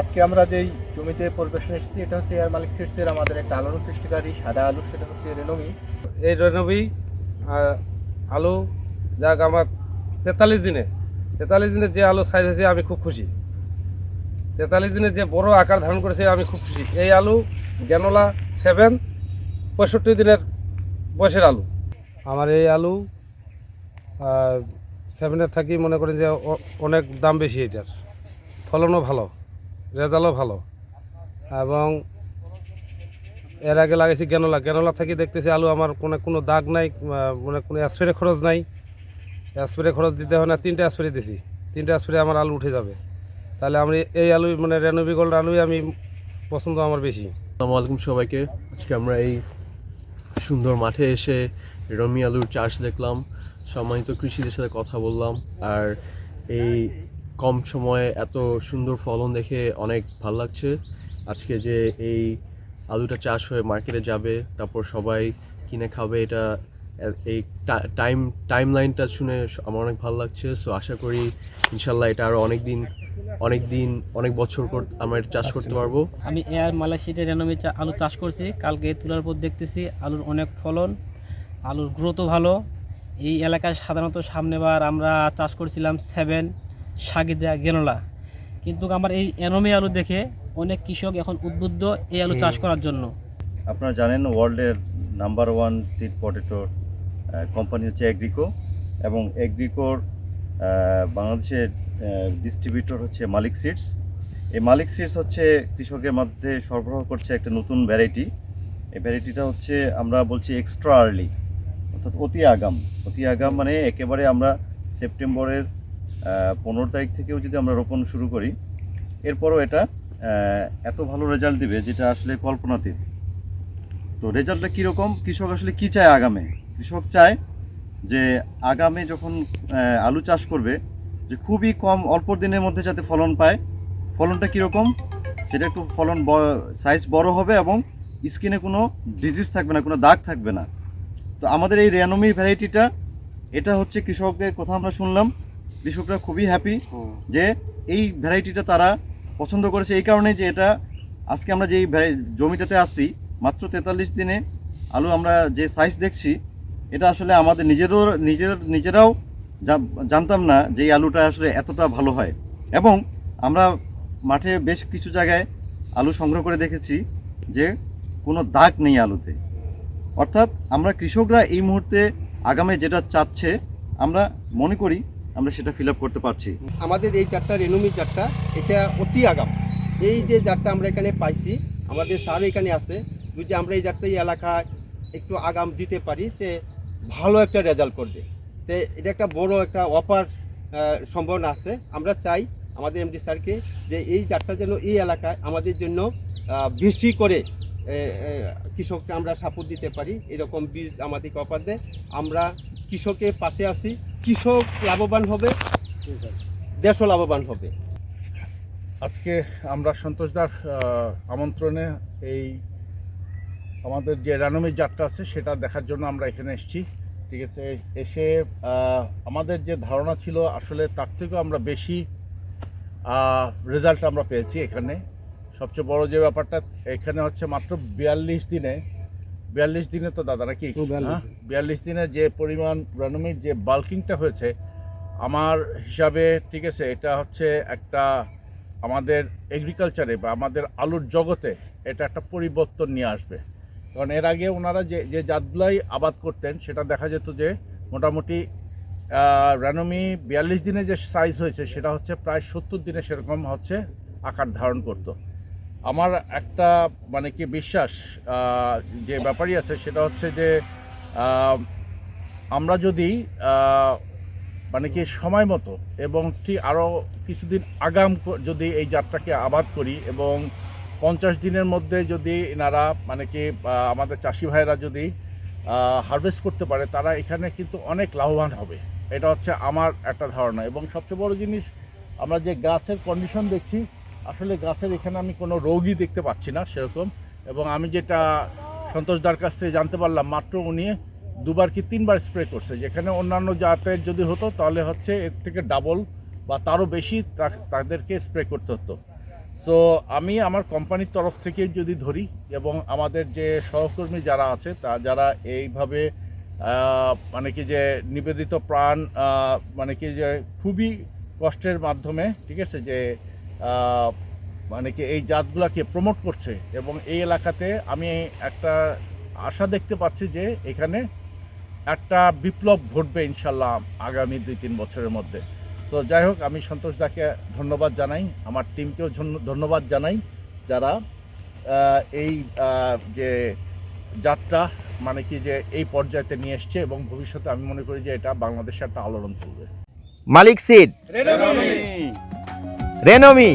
আজকে আমরা যেই জমিতে পরিবেশন এসেছি, এটা হচ্ছে এয়ার মালিক সিটসের আমাদের একটা আলোড়ন সৃষ্টিকারী সাদা আলু, সেটা হচ্ছে রেনমি এই রেনবি আলু যাক আমার তেতাল্লিশ দিনে তেতাল্লিশ দিনে যে আলু সাইজ আছে আমি খুব খুশি। তেতাল্লিশ দিনে যে বড় আকার ধারণ করেছে আমি খুব খুশি। এই আলু গ্যানোলা সেভেন পঁয়ষট্টি দিনের বয়সের আলু। আমার এই আলু সেভেনের থাকি মনে করেন যে অনেক দাম বেশি এটার। ফলনও ভালো। রেজাল্টও ভালো। এবং এর আগে লাগাইছি গ্যানোলা। গ্যানোলা থেকে দেখতেছি আলু আমার কোনো কোনো দাগ নাই মানে কোনো স্প্রে খরচ নাই। স্প্রে খরচ দিতে হয় না, তিনটে স্প্রে দিছি। তিনটে স্প্রে আমার আলু উঠে যাবে। তাহলে আমি এই আলু মানে রেনোভি গোল্ড আলুই আমি পছন্দ আমার বেশি। আসসালামু আলাইকুম সবাইকে। আজকে আমরা এই সুন্দর মাঠে এসে রমি আলুর চাষ দেখলাম। সম্মানিত কৃষিদের সাথে কথা বললাম। আর এই কম সময়ে এত সুন্দর ফলন দেখে অনেক ভালো লাগছে। আজকে যে এই আলুটা চাষ হয়ে মার্কেটে যাবে তারপর সবাই কিনে খাবে এটা এই টাইম টাইম লাইনটা শুনে আমার অনেক ভালো লাগছে। সো আশা করি ইনশাল্লাহ এটা আরও অনেক দিন অনেক দিন অনেক বছর আমরা এটা চাষ করতে পারব। আমি এয়ার মালয়েশিয়াতে রেনমি আলু চাষ করছি। কালকে তোলার পর দেখতেছি আলুর অনেক ফলন আলুর গ্রোথও ভালো। এই এলাকায় সাধারণত সামনেবার আমরা চাষ করছিলাম সেভেন সাগিদা গেনোলা কিন্তু আমার এই এনমি আলু দেখে অনেক কৃষক এখন উদ্বুদ্ধ এই আলু চাষ করার জন্য। আপনারা জানেন ওয়ার্ল্ডের নাম্বার ওয়ান সিড পটেটোর কোম্পানি হচ্ছে এগ্রিকো এবং এগ্রিকোর বাংলাদেশের ডিস্ট্রিবিউটর হচ্ছে মালিক সিডস এই মালিক সিডস হচ্ছে কৃষকের মধ্যে সরবরাহ করছে একটা নতুন ভ্যারাইটি এই ভ্যারাইটিটা হচ্ছে আমরা বলছি এক্সট্রা আর্লি অর্থাৎ অতি আগাম। অতি আগাম মানে একেবারে আমরা সেপ্টেম্বরের পনেরো তারিখ থেকেও যদি আমরা রোপণ শুরু করি, এরপরও এটা এত ভালো রেজাল্ট দিবে যেটা আসলে কল্পনাতীত। তো রেজাল্টটা কীরকম? কৃষক আসলে কি চায় আগামে? কৃষক চায় যে আগামে যখন আলু চাষ করবে, যে খুবই কম, অল্প দিনের মধ্যে যাতে ফলন পায়। ফলনটা কীরকম? সেটা একটু ফলন সাইজ বড় হবে এবং স্কিনে কোনো ডিজিজ থাকবে না, কোনো দাগ থাকবে না। তো আমাদের এই রেনমি ভ্যারাইটিটা এটা হচ্ছে কৃষকদের কথা আমরা শুনলাম। কৃষকরা খুবই হ্যাপি যে এই ভ্যারাইটিটা তারা পছন্দ করেছে। এই কারণে যে এটা আজকে আমরা যেই ভ্যারাই- জমিটাতে আসছি মাত্র তেতাল্লিশ দিনে আলু আমরা যে সাইজ দেখছি এটা আসলে আমাদের নিজেরও নিজের নিজেরাও জানতাম না যে এই আলুটা আসলে এতটা ভালো হয়। এবং আমরা মাঠে বেশ কিছু জায়গায় আলু সংগ্রহ করে দেখেছি যে কোনো দাগ নেই আলুতে। অর্থাৎ আমরা কৃষকরা এই মুহূর্তে আগামে যেটা চাচ্ছে আমরা মনে করি আমরা সেটা ফিল করতে পারছি। আমাদের এই চারটা রেনুমি চারটা, এটা অতি আগাম। এই যে জাতটা আমরা এখানে পাইছি, আমাদের স্যার এখানে আছে, যদি আমরা এই জাতটা এই এলাকায় একটু আগাম দিতে পারি, তে ভালো একটা রেজাল্ট করবে। তে এটা একটা বড় একটা অপার সম্ভাবনা আছে। আমরা চাই আমাদের এমডি স্যারকে যে এই জাতটা যেন এই এলাকায় আমাদের জন্য বেশি করে কৃষককে আমরা সাপোর্ট দিতে পারি, এরকম বীজ আমাদেরকে অফার দেয়। আমরা কৃষকের পাশে আছি, কৃষক লাভবান হবে, দেশও লাভবান হবে। আজকে আমরা সন্তোষদার আমন্ত্রণে এই আমাদের যে রানমি যাত্রা আছে, সেটা দেখার জন্য আমরা এখানে এসেছি। ঠিক আছে, এসে আমাদের যে ধারণা ছিল, আসলে তার থেকেও আমরা বেশি রেজাল্ট আমরা পেয়েছি এখানে। সবচেয়ে বড় যে ব্যাপারটা এখানে হচ্ছে মাত্র বিয়াল্লিশ দিনে বিয়াল্লিশ দিনে তো দাদা নাকি? হুম, 42 হ্যাঁ? বিয়াল্লিশ দিনে যে পরিমাণ রানমির যে বাল্কিংটা হয়েছে আমার হিসাবে ঠিক আছে এটা হচ্ছে একটা আমাদের এগ্রিকালচারে বা আমাদের আলুর জগতে এটা একটা পরিবর্তন নিয়ে আসবে। কারণ এর আগে ওনারা যে যে জাতগুলাই আবাদ করতেন সেটা দেখা যেত যে মোটামুটি রানমি বিয়াল্লিশ দিনে যে সাইজ হয়েছে সেটা হচ্ছে প্রায় সত্তর দিনে সেরকম হচ্ছে আকার ধারণ করত। আমার একটা মানে কি বিশ্বাস যে ব্যাপারই আছে সেটা হচ্ছে যে আমরা যদি মানে কি সময় মতো এবং ঠিক আরও কিছুদিন আগাম যদি এই যাত্রাকে আবাদ করি এবং পঞ্চাশ দিনের মধ্যে যদি এনারা মানে কি আমাদের চাষি ভাইরা যদি হারভেস্ট করতে পারে, তারা এখানে কিন্তু অনেক লাভবান হবে। এটা হচ্ছে আমার একটা ধারণা। এবং সবচেয়ে বড় জিনিস, আমরা যে গাছের কন্ডিশন দেখছি আসলে গাছের এখানে আমি কোনো রোগই দেখতে পাচ্ছি না সেরকম। এবং আমি যেটা সন্তোষদার কাছ থেকে জানতে পারলাম, মাত্র উনি দুবার কি তিনবার স্প্রে করছে। যেখানে অন্যান্য জাতের যদি হতো, তাহলে হচ্ছে এর থেকে ডাবল বা তারও বেশি তাদেরকে স্প্রে করতে হতো। সো আমি আমার কোম্পানির তরফ থেকে যদি ধরি এবং আমাদের যে সহকর্মী যারা আছে, তা যারা এইভাবে মানে কি যে নিবেদিত প্রাণ মানে কি যে খুবই কষ্টের মাধ্যমে, ঠিক আছে, যে মানে কি এই জাতগুলাকে প্রমোট করছে এবং এই এলাকাতে আমি একটা আশা দেখতে পাচ্ছি যে এখানে একটা বিপ্লব ঘটবে ইনশাল্লাহ আগামী দুই তিন বছরের মধ্যে। তো যাই হোক আমি সন্তোষ দাকে ধন্যবাদ জানাই আমার টিমকেও ধন্য- ধন্যবাদ জানাই যারা এই যে যাত্রা মানে কি যে এই পর্যায়েতে নিয়ে এসছে এবং ভবিষ্যতে আমি মনে করি যে এটা বাংলাদেশে একটা আলোড়ন তুলবে। মালিক সিড রেনমি